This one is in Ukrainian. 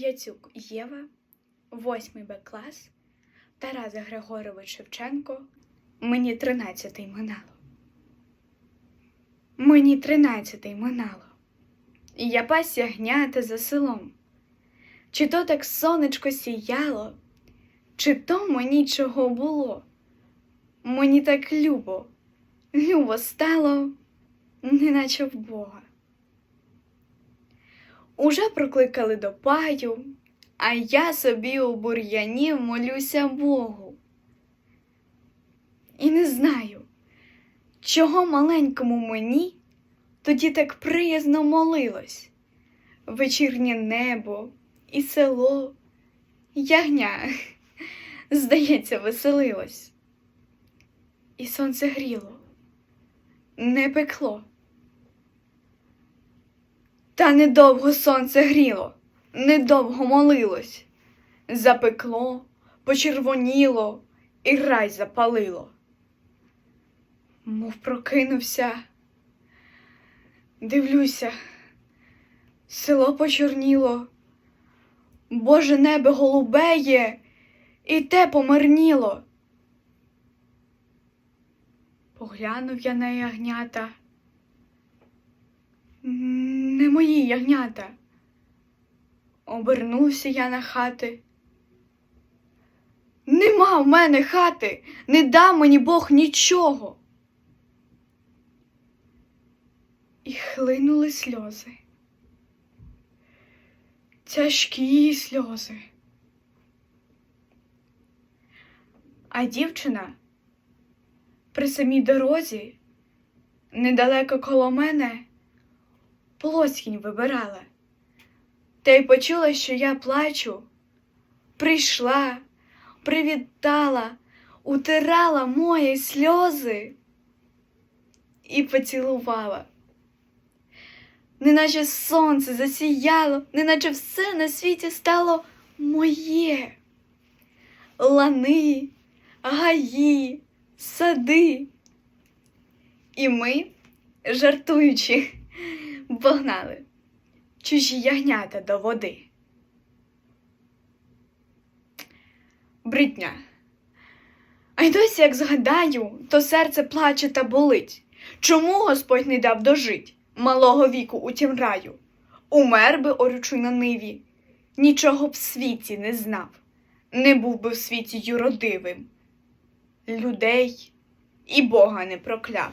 Яцюк Єва, 8 Б клас, Тарас Григорович Шевченко. Мені тринадцятий минало. Мені тринадцятий минало. Я пас ягнята за селом. Чи то так сонечко сіяло, чи то мені чого було? Мені так любо, любо стало, неначе в Бога. Уже прокликали до паю, а я собі у бур'яні молюся Богу. І не знаю, чого маленькому мені тоді так приязно молилось. Вечірнє небо і село, ягня, здається, веселилось. І сонце гріло, не пекло. Та недовго сонце гріло, недовго молилось, запекло, почервоніло і рай запалило. Мов прокинувся, дивлюся, село почорніло, Боже небо голубеє, і те помирніло. Поглянув я на ягнята. Не мої ягнята. Обернувся я на хати. Нема в мене хати, не дав мені Бог нічого. І хлинули сльози. Тяжкі сльози. А дівчина при самій дорозі, недалеко коло мене, полоскінь вибирала. Та й почула, що я плачу. Прийшла, привітала, утирала мої сльози і поцілувала. Неначе сонце засіяло, неначе все на світі стало моє. Лани, гаї, сади. І ми, жартуючи, погнали чужі ягнята до води. Бритня. А й досі, як згадаю, то серце плаче та болить. Чому Господь не дав дожить малого віку у тім раю? Умер би орючи на ниві, нічого б в світі не знав, не був би в світі юродивим, людей і Бога не прокляв.